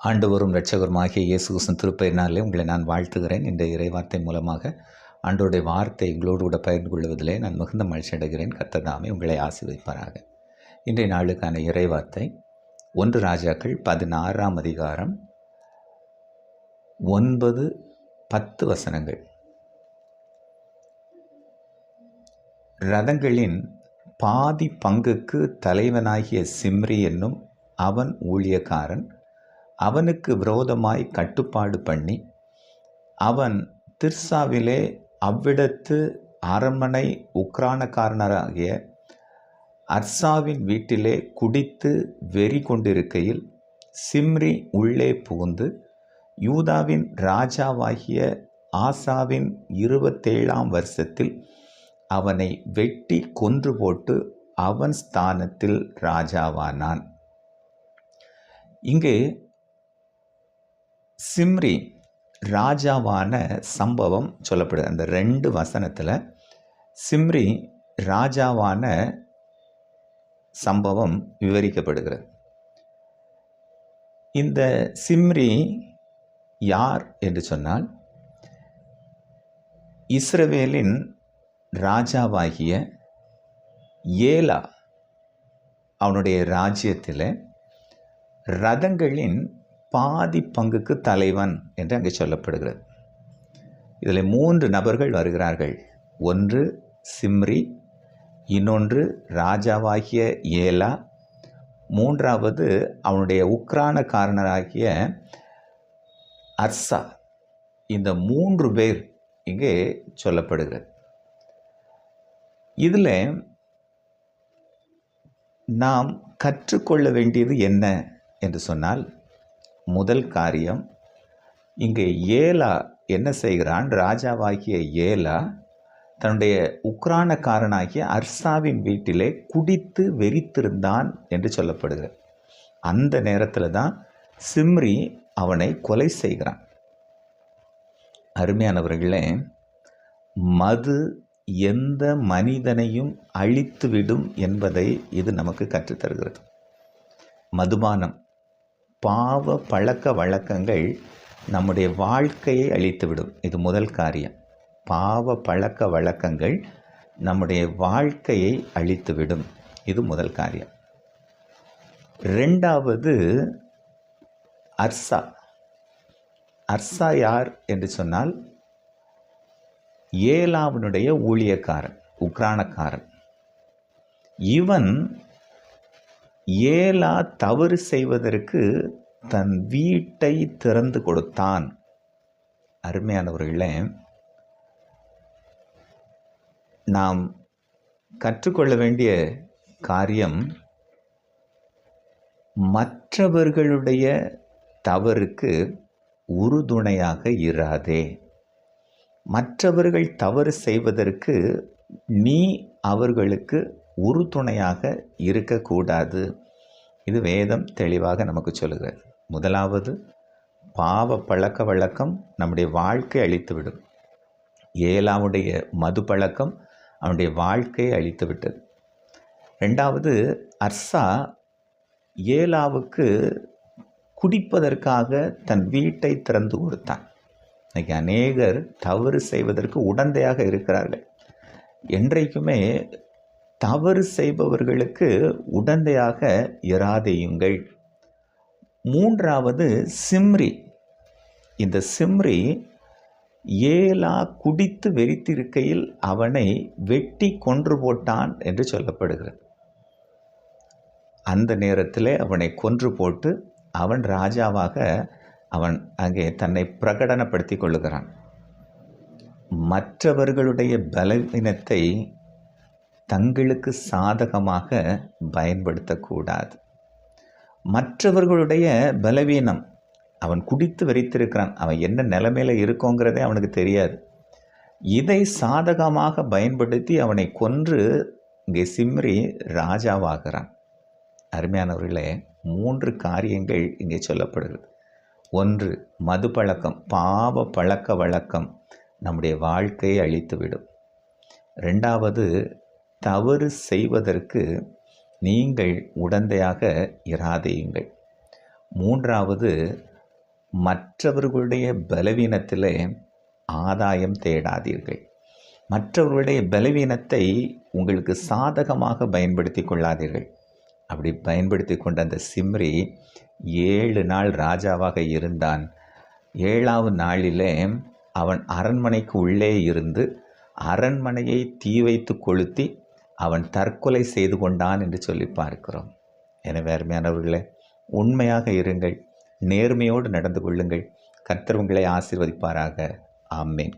ஆண்டவரும் இரட்சகருமாகிய இயேசு கிருஷ்ணன் திருப்பெயரினாலே உங்களை நான் வாழ்த்துகிறேன். இந்த இறைவார்த்தை மூலமாக ஆண்டோடைய வார்த்தை எங்களோடு கூட பகிர்ந்து கொள்வதிலே நான் மிகுந்த மகிழ்ச்சி அடைகிறேன். கத்ததாமே உங்களை ஆசீர்வதிப்பாராக. இன்றைய நாளுக்கான இறைவார்த்தை ஒன்று ராஜாக்கள் பதினாறாம் அதிகாரம் ஒன்பது பத்து வசனங்கள். ரதங்களின் பாதி பங்குக்கு தலைவனாகிய சிம்ரி என்னும் அவன் ஊழியக்காரன் அவனுக்கு விரோதமாய் கட்டுப்பாடு பண்ணி அவன் திர்சாவிலே அவ்விடத்து அரண்மனை உக்ரானக்காரனராகிய அர்சாவின் வீட்டிலே குடித்து வெறி கொண்டிருக்கையில் சிம்ரி உள்ளே புகுந்து யூதாவின் ராஜாவாகிய ஆசாவின் இருபத்தேழாம் வருஷத்தில் அவனை வெட்டி கொன்று போட்டு அவன் ஸ்தானத்தில் ராஜாவானான். இங்கே சிம்ரி ராஜாவான சம்பவம் சொல்லப்படுது. அந்த ரெண்டு வசனத்தில் சிம்ரி ராஜாவான சம்பவம் விவரிக்கப்படுகிறது. இந்த சிம்ரி யார் என்று சொன்னால் இஸ்ரவேலின் ராஜாவாகிய ஏலா அவனுடைய ராஜ்யத்தில் ரதங்களின் பாதி பங்குக்கு தலைவன் என்று அங்கே சொல்லப்படுகிறது. இதில் மூன்று நபர்கள் வருகிறார்கள். ஒன்று சிம்ரி இன்னொன்று ராஜாவாகிய ஏலா மூன்றாவது அவனுடைய உக்ரானக்காரனராகிய அர்சா. இந்த மூன்று பேர் இங்கே சொல்லப்படுகிறது. இதில் நாம் கற்றுக்கொள்ள வேண்டியது என்ன என்று சொன்னால் முதல் காரியம் இங்கே ஏலா என்ன செய்கிறான்? ராஜாவாகிய ஏலா தன்னுடைய உக்ரானக்காரனாகிய அர்சாவின் வீட்டிலே குடித்து வெறித்திருந்தான் என்று சொல்லப்படுகிறது. அந்த நேரத்தில் தான் சிம்ரி அவனை கொலை செய்கிறான். அருமையானவர்களே மது எந்த மனிதனையும் அழித்துவிடும் என்பதை இது நமக்கு கற்றுத்தருகிறது. மதுபானம் பாவ பழக்க வழக்கங்கள் நம்முடைய வாழ்க்கையை அழித்துவிடும். இது முதல் காரியம். பாவ பழக்க வழக்கங்கள் நம்முடைய வாழ்க்கையை அழித்துவிடும். இது முதல் காரியம். ரெண்டாவது அர்சா. அர்சா யார் என்று சொன்னால் ஏலாவினுடைய ஊழியக்காரன் உக்ரானக்காரன். இவன் ஏலா தவறு செய்வதற்கு தன் வீட்டை திறந்து கொடுத்தான். அருமையானவர்களே நாம் கற்றுக்கொள்ள வேண்டிய காரியம் மற்றவர்களுடைய தவறுக்கு உறுதுணையாக இராதே. மற்றவர்கள் தவறு செய்வதற்கு நீ அவர்களுக்கு உறுதுணையாக இருக்கக்கூடாது. இது வேதம் தெளிவாக நமக்கு சொல்லுகிறது. முதலாவது பாவ பழக்க வழக்கம் நம்முடைய வாழ்க்கை அழித்துவிடும். ஏழாவுடைய மது பழக்கம் அவனுடைய வாழ்க்கையை அழித்து விட்டது ரெண்டாவது அர்சா ஏலாவுக்கு குடிப்பதற்காக தன் வீட்டை திறந்து கொடுத்தான். இன்றைக்கி அநேகர் தவறு செய்வதற்கு உடந்தையாக இருக்கிறார்கள். என்றைக்குமே தவறு செய்பவர்களுக்கு உடந்தையாக இராதேயுங்கள். மூன்றாவது சிம்ரி. இந்த சிம்ரி ஏலா குடித்து வெறித்திருக்கையில் அவனை வெட்டி கொன்று போட்டான் என்று சொல்லப்படுகிறது. அந்த நேரத்தில் அவனை கொன்று போட்டு அவன் ராஜாவாக அவன் அங்கே தன்னை பிரகடனப்படுத்தி கொள்ளுகிறான். மற்றவர்களுடைய பலவீனத்தை தங்களுக்கு சாதகமாக பயன்படுத்தக்கூடாது. மற்றவர்களுடைய பலவீனம் அவன் குடித்து வெறித்திருக்கிறான் அவன் என்ன நிலைமையில் இருக்கோங்கிறதே அவனுக்கு தெரியாது. இதை சாதகமாக பயன்படுத்தி அவனை கொன்று இங்கே சிம்ரி ராஜாவாகிறான். அருமையானவர்களே மூன்று காரியங்கள் இங்கே சொல்லப்படுகிறது. ஒன்று மது பழக்கம் பாவ பழக்க வழக்கம் நம்முடைய வாழ்க்கையை அழித்துவிடும். ரெண்டாவது தவறு செய்வதற்கு நீங்கள் உடந்தையாக இராதேயுங்கள். மூன்றாவது மற்றவர்களுடைய பலவீனத்தில் ஆதாயம் தேடாதீர்கள். மற்றவர்களுடைய பலவீனத்தை உங்களுக்கு சாதகமாக பயன்படுத்தி கொள்ளாதீர்கள். அப்படி பயன்படுத்தி கொண்ட அந்த சிம்ரி ஏழு நாள் ராஜாவாக இருந்தான். ஏழாவது நாளிலே அவன் அரண்மனைக்கு உள்ளே இருந்து அரண்மனையை தீ வைத்து கொளுத்தி அவன் தற்கொலை செய்து கொண்டான் என்று சொல்லி பார்க்கிறோம். எனவே அருமையானவர்களே உண்மையாக இருங்கள். நேர்மையோடு நடந்து கொள்ளுங்கள். கர்த்தர் உங்களை ஆசீர்வதிப்பாராக. ஆமேன்.